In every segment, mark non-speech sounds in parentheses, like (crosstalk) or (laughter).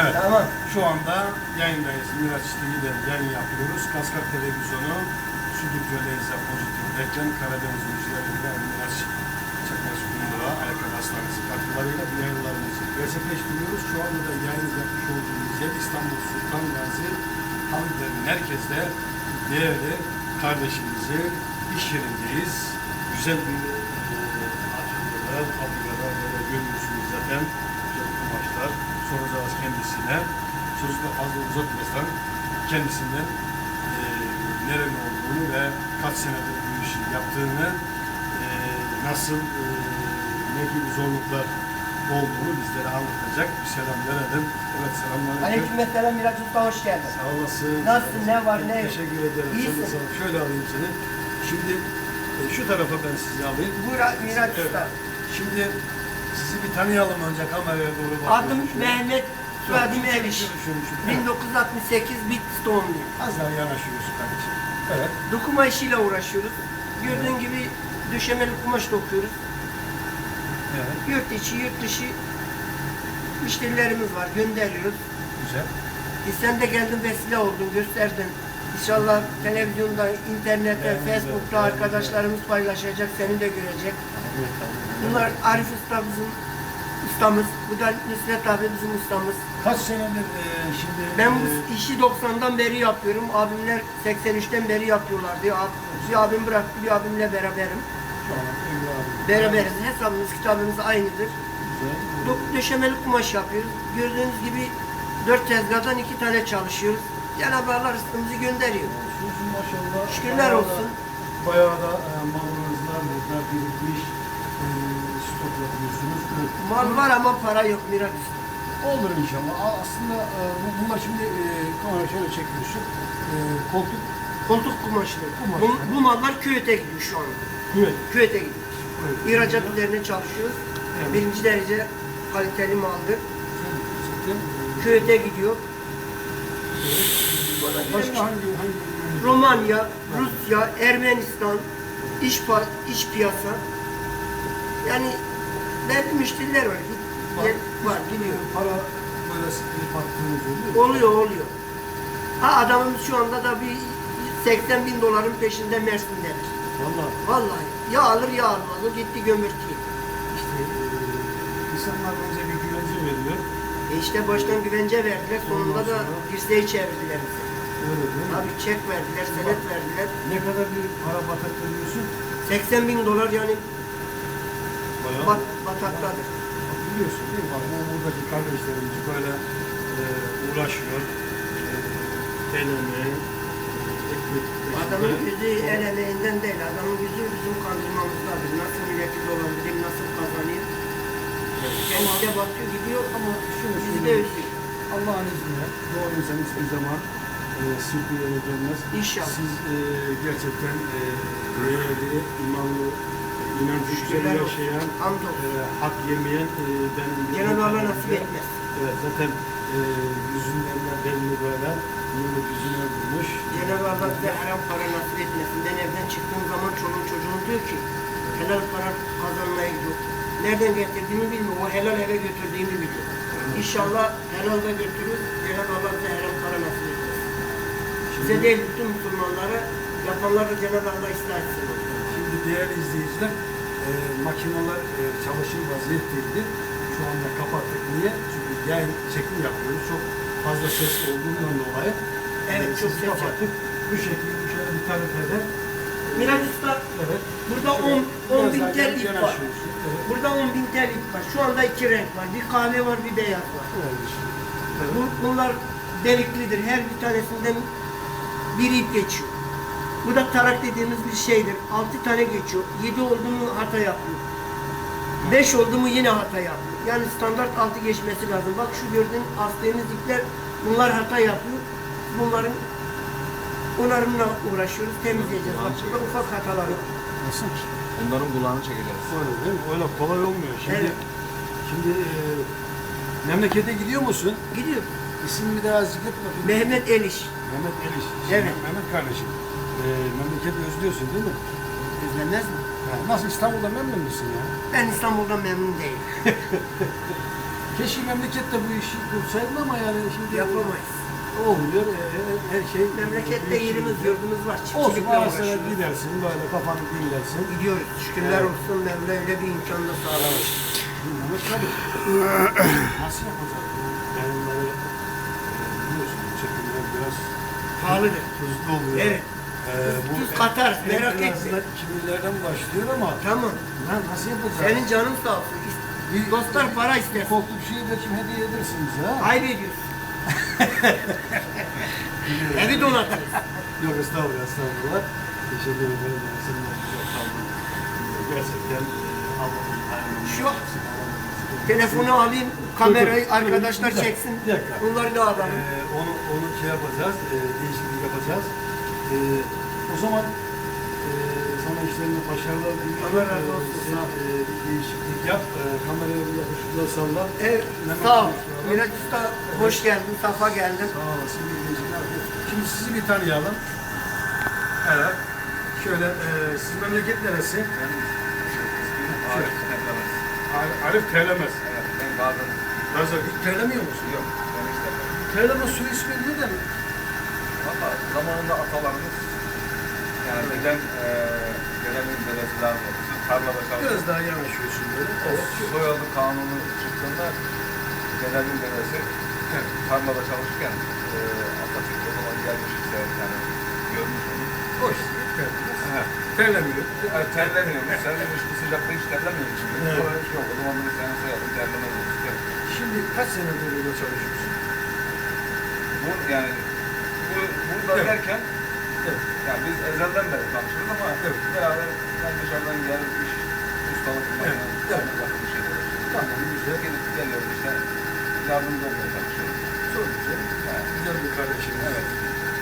Evet. Tamam. Şu anda yayındayız. Miraç TV'den yayın yapıyoruz. Kaskar Televizyonu, Stüdyo Leyza Pozitif Reklam, Karadeniz Müziği'nde Miraç Çakmak Kundura, Ayakkabı Hastanesi katkılarıyla bu yayınlarımızı gerçekleştiriyoruz. Şu anda da yayın yapmış olduğumuz yer İstanbul Sultan Gazi Hamiden merkezde değerli kardeşimizin iş yerindeyiz. Güzel bir e, atölyede, fabrikada böyle görüyorsunuz zaten. Güzel kumaşlar. Soracağız kendisine. Sözü fazla uzatmadan kendisinden e, nereli olduğunu ve kaç senedir bu işi yaptığını e, nasıl e, ne gibi zorluklar olduğunu bizlere anlatacak. Bir selam verelim. Evet selamünaleyküm. Aleykümselam Miraç Usta hoş geldin. Sağ olasın. Nasılsın, ne var, ne? Teşekkür ederim. İyisin. Sağ ol. Şöyle alayım seni. Şimdi e, şu tarafa ben sizi alayım. Buyur Miraç Evet. Usta. Şimdi sizi bir tanıyalım önce kameraya doğru bakıyoruz. Adım Mehmet. Şunu, şunu, şunu. 1968 Bitlis doğumluyum. Az daha yanaşıyorsun kardeşim. Evet. Dokuma işiyle uğraşıyoruz. Gördüğün gibi döşemeli kumaş dokuyoruz. Evet. Yurt içi, yurt dışı müşterilerimiz var, gönderiyoruz. Güzel. E sen de geldin vesile oldun, gösterdin. İnşallah televizyonda, internette, Evet, Facebook'ta evet, arkadaşlarımız paylaşacak, seni de görecek. Evet. Bunlar Arif Usta bizim ustamız. Bu da Nusret abi bizim ustamız. Kaç senedir e, şimdi... Ben e, bu işi 90'dan beri yapıyorum. Abimler 83'ten beri yapıyorlardı. Ab- Bir abim bıraktı, bir abimle beraberim. Emre abi. Beraberiz. Hesabımız, kitabımız aynıdır. Güzel. Do- döşemeli kumaş yapıyoruz. Gördüğünüz gibi dört tezgahdan iki tane çalışıyoruz. Cenab-ı Allah rızkımızı gönderiyor. Olsun maşallah. Şükürler Bayağı da- olsun. Bayağı da e, malınızla burada birikmiş e, stok yapıyorsunuz. Mal var ama para yok Miraç Usta. Olur inşallah. A- Aslında e, bu- bunlar şimdi e, kamera şöyle çekiyorsun. E, koltuk Koltuk kumaşları. Kumaş. Bu, bu mallar Küvet'e gidiyor şu anda. evet. Küvet'e gidiyor. evet. İhracat üzerine çalışıyoruz. Evet. Birinci derece kaliteli maldır. Zaten, Küvet'e gidiyor. Başka hangi hangi? Romanya, Rusya, Ermenistan, iş, pa- iş piyasa. Yani belli müşteriler var. Gel, var gidiyor. Para böyle sıkıntı baktığınız oluyor. mu? Oluyor oluyor. Ha adamımız şu anda da bir 80 bin doların peşinde Mersin'dedir. Valla Vallahi ya alır ya almaz. O gitti gömürtüye. işte e, insanlar önce bir güvence veriyor. E işte baştan güvence verdiler. Sonunda Ondan da sonra- dirseği çevirdiler bize. Öyle değil mi? Abi çek verdiler, senet verdiler. Ne kadar bir para batak veriyorsun? 80 bin dolar yani. Bat, bataktadır. Biliyorsun değil mi? Bak bu buradaki kardeşlerimiz böyle e, uğraşıyor. E, el emeği, ekmek Adamın yüzü el emeğinden değil, adamın yüzü bizim kandırmamızdadır. Nasıl milleti dolandırayım, nasıl kazanayım. Kendisi de bakıyor gidiyor ama Şunu bizi de söyleyeyim. üzüyor. Allah'ın izniyle doğru insan hiçbir zaman e, yere gelmez. İnşallah. Siz e, gerçekten e, değerli, imanlı, inanç olsun. yaşayan, e, hak yemeyen e, benim Cenab-ı Allah nasip etmez. Evet, zaten e, yüzünden de belli böyle yumruk yüzüne vurmuş. Cenab-ı Allah bize haram para nasip etmesin. Ben evden çıktığım zaman çoluğum çocuğum diyor ki helal para kazanmaya gidiyor. Nereden getirdiğimi bilmiyor. O helal eve götürdüğümü biliyor. İnşallah helal da götürür. Cenab-ı Allah bize haram para nasip etmesin. Bize değil bütün Müslümanlara yapanlar da Cenab-ı Allah ıslah etsin. Değerli izleyiciler, e, makineler e, çalışır vaziyetteydi. Şu anda kapattık. Niye? Çünkü yayın çekim yapıyoruz. Çok fazla ses olduğundan dolayı. Evet, e, çok ses kapattık. Bu şekilde şöyle bir tarif eder. Miraç Usta Evet. burada Şöyle 10 biraz 10 bin tel ip var. Evet. Burada 10 bin tel ip var. Şu anda iki renk var. Bir kahve var, bir beyaz var. Evet. Evet. Bu, bunlar deliklidir. Her bir tanesinden bir ip geçiyor. Bu da tarak dediğimiz bir şeydir. Altı tane geçiyor. Yedi oldu mu hata yapıyor. Beş oldu mu yine hata yapıyor. Yani standart altı geçmesi lazım. Bak şu gördüğün astığımız ipler bunlar hata yapıyor. Bunların onarımla uğraşıyoruz. Temizleyeceğiz. Bak burada ufak hatalar var. Nasıl? Onların kulağını çekeceğiz. Öyle değil mi? Öyle kolay olmuyor. Şimdi, Evet. şimdi e, memlekete gidiyor musun? Gidiyor. İsim bir daha zikret bakayım. Mehmet Eliş. Mehmet Eliş. Evet. Mehmet kardeşim. E, memleketi özlüyorsun değil mi? Özlenmez mi? Ha, nasıl İstanbul'da memnun musun ya? Ben İstanbul'dan memnun değilim. (laughs) Keşke memlekette bu işi kursaydın ama yani şimdi Yapamayız. olmuyor. e, e, Her şey Memlekette yerimiz, yurdumuz var. Olsun Çiftçilikle ara sıra uğraşıyoruz. gidersin böyle kafanı dinlersin. Gidiyoruz. Şükürler olsun Mevla öyle bir imkan da sağlamış. Dinlemek tabii. (clears throat) Nasıl yapacağız bu yayınları? e, Biliyorsun çekimler biraz Pahalıdır. tuzlu oluyor. Evet. Ee, Tuz katar, merak etme. azından 2000'lerden başlıyor ama Tamam. lan nasıl yapacağız? Senin canın sağ olsun. Bir- Dostlar para ister. Ufaklı bir şey de kim hediye edersin bize ha? Ayıp ediyorsun. Evi donatırız. Yok estağfurullah estağfurullah. Teşekkür ederim. Yani senin de güzel kaldın. Gerçekten e, Allah'ın hayırlı. Şu telefonu alayım, kamerayı arkadaşlar çeksin. bir dakika. Bunları da alalım. Ee, onu onu şey yapacağız, e, değişiklik yapacağız. E, o zaman e, sana işlerinde başarılar diliyorum. Allah razı olsun, E, sen, sağ ol. e, bir değişiklik yap. E, kameraya bir yakışıkla salla. Evet, Mehmet sağ ol. Miraç Usta hoş geldin, safa geldin. Sağ olasın. iyi geceler. Şimdi sizi bir tanıyalım. Evet. Şöyle, e, sizin memleket neresi? Arif Teklemez. Ar- Arif Terlemez. Evet, ben bazen Nazar hiç terlemiyor musun? yok. Ben işte Terleme su ismi neden? Valla zamanında atalarımız yani neden gelenin dedesi lazım oldu. Siz tarlada Biraz çalışıyorsunuz. daha yanaşıyorsun böyle. O soyadı kanunu çıktığında dedemin dedesi Evet. tarlada çalışırken eee Atatürk o zaman gelmiş işte yani görmüş onu. Hoş. Evet. Terlemiyor. Yani terlemiyormuş. Terlemiş bu sıcakta hiç terlemiyor. Evet. Hiç yok. O zaman bunu sen sayalım terlemez. Şimdi kaç senedir burada çalışıyorsun? Bu yani bu, burada Evet. derken Evet. yani biz ezelden beri tanışıyoruz ama Evet. beraber yani dışarıdan gel iş ustalık Evet. Evet. yakın bir şeyler. Tamam, güzel. Gelip geliyoruz işte yardımcı olmaya çalışıyoruz. Çok güzel. Yani, Güzel bir kardeşimiz. Evet.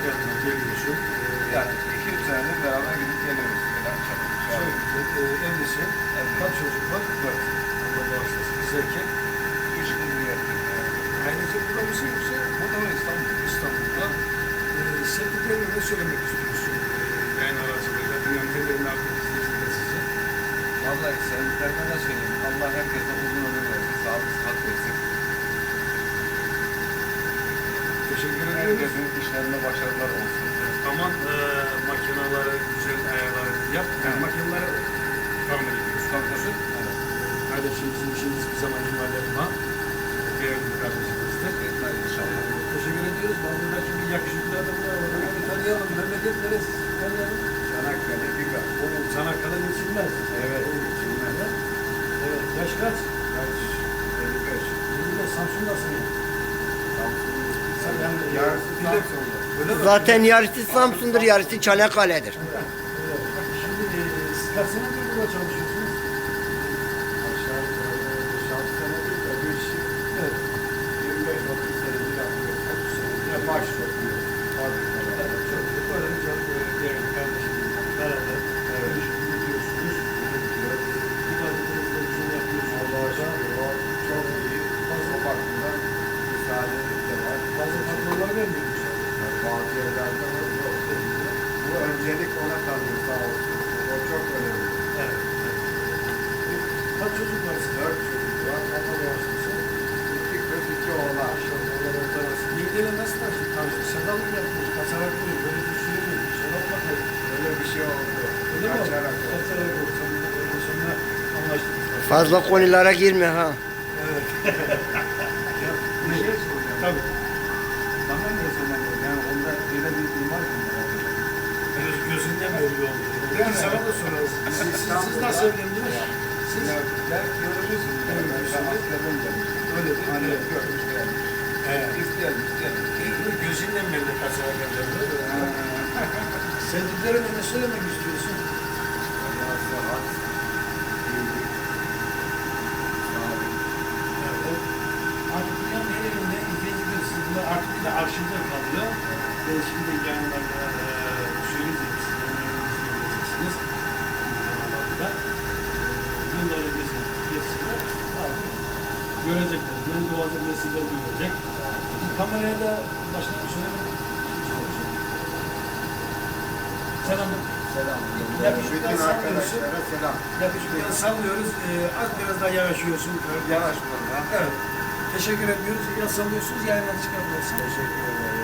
Yanına geliyorsun. Ee, yani iki üç senedir beraber gidip geliyoruz. Falan Çok güzel. Ee, evlisin. Evliyim. Kaç çocuk var? Dört. Allah bağışlasın. Kız erkek. Üç kız bir erkek. Ailece burada mısın yoksa? Burada mı İstanbul? İstanbul'da. Ee, sevdiklerine ne söylemek istiyorsun? Yayın aracılığıyla. Dünyanın her yerine artık izleyiciler sizi. Vallahi sevdiklerime ne söyleyeyim? Allah herkese uzun ömür versin. Sağlık, sıhhat versin. Teşekkür ediyoruz. Herkesin işlerinde başarılar olsun. Aman e, makinaları güzel ayarları yap. Yani Evet. makineleri tamir. Tabii tabii. Evet. Kardeşimizin işimiz bir zaman ihmal etme. Değerli bir kardeşimizdir. Etmez inşallah. Teşekkür ediyoruz. Bandırdaki bir yakışıklı adamlar var. Tanıyalım. Memleket neresi? Tanıyalım. Çanakkale, Biga. Oğlum Çanakkale geçilmez. Evet. Oğlum geçilmez. Evet. Yaş kaç? Kaç? 55. Şimdi Samsun'dasın ya. Sen yani Yarısı Samsun'da. Öyle mi? Zaten yarısı Samsun'dur, yarısı Çanakkale'dir. Evet. Şimdi e, siz kaç senedir burada çalışıyorsunuz? Aşağı yukarı 5-6 senedir de bu işi Evet. 25-30 senedir yapıyoruz. 30 senedir de baş yapıyor. Fabrikalar. Evet, çok çok öyle çok böyle değerli kardeşimizle beraber Evet. iş yürütüyorsunuz. Bu vazifenizi de güzel yapıyorsunuz. Allah'a şükür o çok iyi. O bakımdan müsaadelik de var. Bazı patronlar vermiyor bu sefer. Yani Bazı yerlerde var. Yok. Bu öncelik ona kalıyor sağ olsun. O çok önemli. Evet. Kaç çocuk var? Dört çocuk var. Allah bağışlasın. İki kız, iki oğlan. Bağışlasın. Yengeyle nasıl tanıştık? Tanıştık. Şaka mı yapmış? Kaçarak mı? Böyle bir şey mi? Şarap mı? Öyle bir şey oldu. Öyle mi? Kaçarak oldu. Kaçarak oldu. Böyle sonra anlaştık. Fazla konulara girme ha. Evet. (laughs) Ya, bir şey soracağım. Tabii. Bana ne zaman yani onda öyle bir mı var? Göz, gözünden belli oldu. Değil mi? Sana da sorarız. Siz, siz, siz nasıl evlendiniz? Siz Ya, ben görmüşsün. Yani ben askerden gelmiştim. öyle değil mi? Hani görmüş gelmiş. Evet. İsteyelim, isteyelim. Gözünden belli kaçarak evlendiniz. (laughs) Sevdiklerine ne söylemek istiyorsun? Allah sıhhat, iyilik, sağlık. Artık dünyanın her yerinde izleyiciler bunlar artık bir de arşivde kalıyor. Ben şimdi yayınlarda eee söyleyeceğim size. Göreceksiniz. Kanallarda. Yılları geçsin. Geçsinler. Artık görecekler. Yeni doğacak nesiller görecek. Bu kameraya da başka bir söylemek istiyorsun. Selam. Selam. Sallıyorsun. arkadaşlara selam. Yakışıklı sallıyoruz. Eee az biraz daha yavaşıyorsun. Yavaş burada. Evet. Teşekkür ediyoruz. Ya sallıyorsunuz yayınlar çıkartıyorsunuz. Teşekkür ederim.